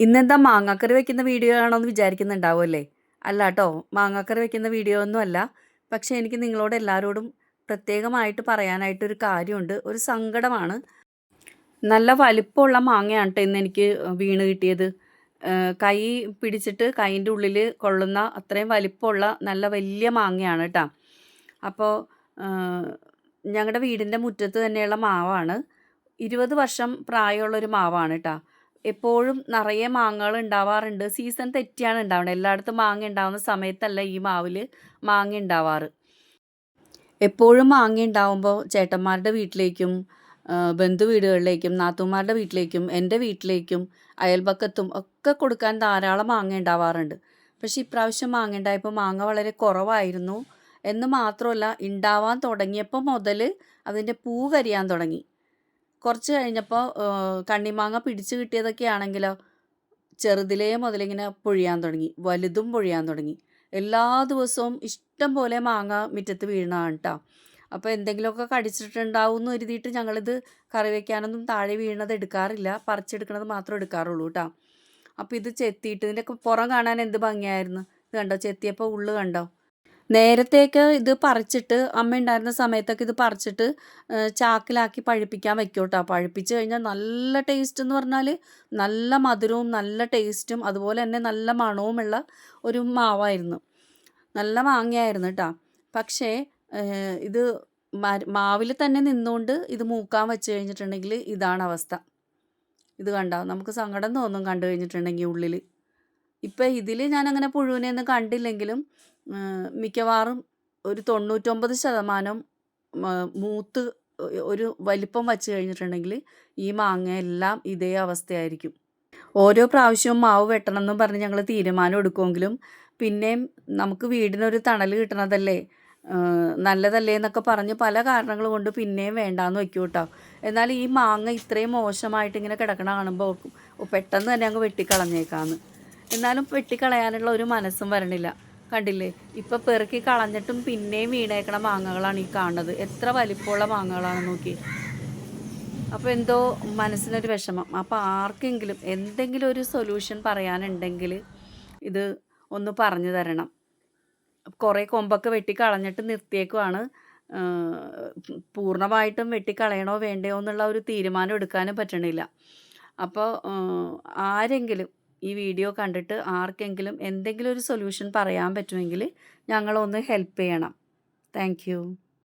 ഇന്നെന്താ മാങ്ങാക്കറി വെക്കുന്ന വീഡിയോ ആണോ എന്ന് വിചാരിക്കുന്നുണ്ടാവുമല്ലേ? അല്ല കേട്ടോ മാങ്ങാക്കറി വെക്കുന്ന വീഡിയോ ഒന്നും അല്ല. പക്ഷേ എനിക്ക് നിങ്ങളോട് എല്ലാവരോടും പ്രത്യേകമായിട്ട് പറയാനായിട്ടൊരു കാര്യമുണ്ട്. ഒരു സങ്കടമാണ്. നല്ല വലിപ്പമുള്ള മാങ്ങയാണ് കേട്ടോ ഇന്ന് എനിക്ക് വീണ് കിട്ടിയത്. കൈ പിടിച്ചിട്ട് കൈന്റെ ഉള്ളിൽ കൊള്ളുന്ന അത്രയും വലിപ്പമുള്ള നല്ല വലിയ മാങ്ങയാണ് കേട്ടോ അപ്പോൾ ഞങ്ങളുടെ വീടിന്റെ മുറ്റത്ത് തന്നെയുള്ള മാവാണ്. ഇരുപത് വർഷം പ്രായമുള്ളൊരു മാവാണ് കേട്ടോ എപ്പോഴും നിറയെ മാങ്ങകൾ ഉണ്ടാവാറുണ്ട്. സീസൺ തെറ്റിയാണ് ഉണ്ടാവുന്നത്. എല്ലായിടത്തും മാങ്ങ ഉണ്ടാവുന്ന സമയത്തല്ല ഈ മാവിൽ മാങ്ങ ഉണ്ടാവാറ്. എപ്പോഴും മാങ്ങ ഉണ്ടാവുമ്പോൾ ചേട്ടന്മാരുടെ വീട്ടിലേക്കും ബന്ധു വീടുകളിലേക്കും നാത്തൂമാരുടെ വീട്ടിലേക്കും എന്റെ വീട്ടിലേക്കും അയൽപക്കത്തും ഒക്കെ കൊടുക്കാൻ ധാരാളം മാങ്ങ ഉണ്ടാവാറുണ്ട്. പക്ഷേ ഇപ്രാവശ്യം മാങ്ങ ഉണ്ടായപ്പോൾ മാങ്ങ വളരെ കുറവായിരുന്നു. എന്ന് മാത്രമല്ല ഉണ്ടാവാൻ തുടങ്ങിയപ്പോൾ മുതൽ അതിന്റെ പൂ കരിയാൻ തുടങ്ങി. കുറച്ച് കഴിഞ്ഞപ്പോൾ കണ്ണിമാങ്ങ പിടിച്ച് കിട്ടിയതൊക്കെ ആണെങ്കിലോ ചെറുതിലേ മുതലിങ്ങനെ പൊഴിയാൻ തുടങ്ങി വലുതും പൊഴിയാൻ തുടങ്ങി. എല്ലാ ദിവസവും ഇഷ്ടം പോലെ മാങ്ങ മുറ്റത്ത് വീണാണ് കേട്ടോ അപ്പോൾ എന്തെങ്കിലുമൊക്കെ കടിച്ചിട്ടുണ്ടാവും എന്ന് കരുതിയിട്ട് ഞങ്ങളിത് കറി വയ്ക്കാനൊന്നും താഴെ വീണത് എടുക്കാറില്ല പറിച്ചെടുക്കണത് മാത്രം എടുക്കാറുള്ളൂ കേട്ടോ അപ്പോൾ ഇത് ചെത്തിയിട്ട് ഇതിന്റെ പുറം കാണാൻ എന്ത് ഭംഗിയായിരുന്നു? ഇത് കണ്ടോ? ചെത്തിയപ്പോൾ ഉള്ളു കണ്ടോ? നേരത്തേക്ക് ഇത് പറിച്ചിട്ട് അമ്മ ഉണ്ടായിരുന്ന സമയത്തൊക്കെ ഇത് പറിച്ചിട്ട് ചാക്കിലാക്കി പഴുപ്പിക്കാൻ വെക്കും കേട്ടോ പഴുപ്പിച്ച് കഴിഞ്ഞാൽ നല്ല ടേസ്റ്റ് എന്ന് പറഞ്ഞാൽ നല്ല മധുരവും നല്ല ടേസ്റ്റും അതുപോലെ തന്നെ നല്ല മണവുമുള്ള ഒരു മാവായിരുന്നു. നല്ല മാങ്ങയായിരുന്നു കേട്ടോ പക്ഷേ ഇത് മാവിൽ തന്നെ നിന്നുകൊണ്ട് ഇത് മൂക്കാൻ വെച്ച് കഴിഞ്ഞിട്ടുണ്ടെങ്കിൽ ഇതാണ് അവസ്ഥ. ഇത് കണ്ടോ? നമുക്ക് സങ്കടം തോന്നും കണ്ടു കഴിഞ്ഞിട്ടുണ്ടെങ്കിൽ ഉള്ളിൽ ഇപ്പം ഇതിൽ ഞാൻ അങ്ങനെ പുഴുവിനെ ഒന്നും കണ്ടില്ലെങ്കിലും മിക്കവാറും ഒരു തൊണ്ണൂറ്റൊമ്പത് ശതമാനം മൂത്ത് ഒരു വലിപ്പം വച്ച് കഴിഞ്ഞിട്ടുണ്ടെങ്കിൽ ഈ മാങ്ങയെല്ലാം ഇതേ അവസ്ഥയായിരിക്കും. ഓരോ പ്രാവശ്യവും മാവ് വെട്ടണം എന്നും പറഞ്ഞ് ഞങ്ങൾ തീരുമാനം എടുക്കുമെങ്കിലും പിന്നെയും നമുക്ക് വീടിനൊരു തണൽ കിട്ടണതല്ലേ? നല്ലതല്ലേ എന്നൊക്കെ പറഞ്ഞ് പല കാരണങ്ങൾ കൊണ്ട് പിന്നെയും വേണ്ടാന്ന് വെക്കും കേട്ടോ. എന്നാൽ ഈ മാങ്ങ ഇത്രയും മോശമായിട്ട് ഇങ്ങനെ കിടക്കണ കാണുമ്പോൾ പെട്ടെന്ന് തന്നെ അങ്ങ് വെട്ടിക്കളഞ്ഞേക്കാന്ന്. എന്നാലും വെട്ടിക്കളയാനുള്ള ഒരു മനസ്സും വരണില്ല. കണ്ടില്ലേ? ഇപ്പം പെറുക്കി കളഞ്ഞിട്ടും പിന്നെയും വീണേക്കണ മാങ്ങകളാണ് ഈ കാണുന്നത്. എത്ര വലിപ്പമുള്ള മാങ്ങകളാണ് നോക്കി. അപ്പോൾ എന്തോ മനസ്സിനൊരു വിഷമം. അപ്പോൾ ആർക്കെങ്കിലും എന്തെങ്കിലും ഒരു സൊല്യൂഷൻ പറയാനുണ്ടെങ്കിൽ ഇത് ഒന്ന് പറഞ്ഞു തരണം. കുറേ കൊമ്പൊക്കെ വെട്ടിക്കളഞ്ഞിട്ട് നിർത്തിയേക്കുവാണ്. പൂർണമായിട്ടും വെട്ടിക്കളയണോ വേണ്ടയോ എന്നുള്ള ഒരു തീരുമാനം എടുക്കാനും പറ്റണില്ല. അപ്പോൾ ആരെങ്കിലും ഈ വീഡിയോ കണ്ടിട്ട് ആർക്കെങ്കിലും എന്തെങ്കിലും ഒരു സൊല്യൂഷൻ പറയാൻ പറ്റുമെങ്കിൽ ഞങ്ങളൊന്ന് ഹെൽപ്പ് ചെയ്യണം. താങ്ക്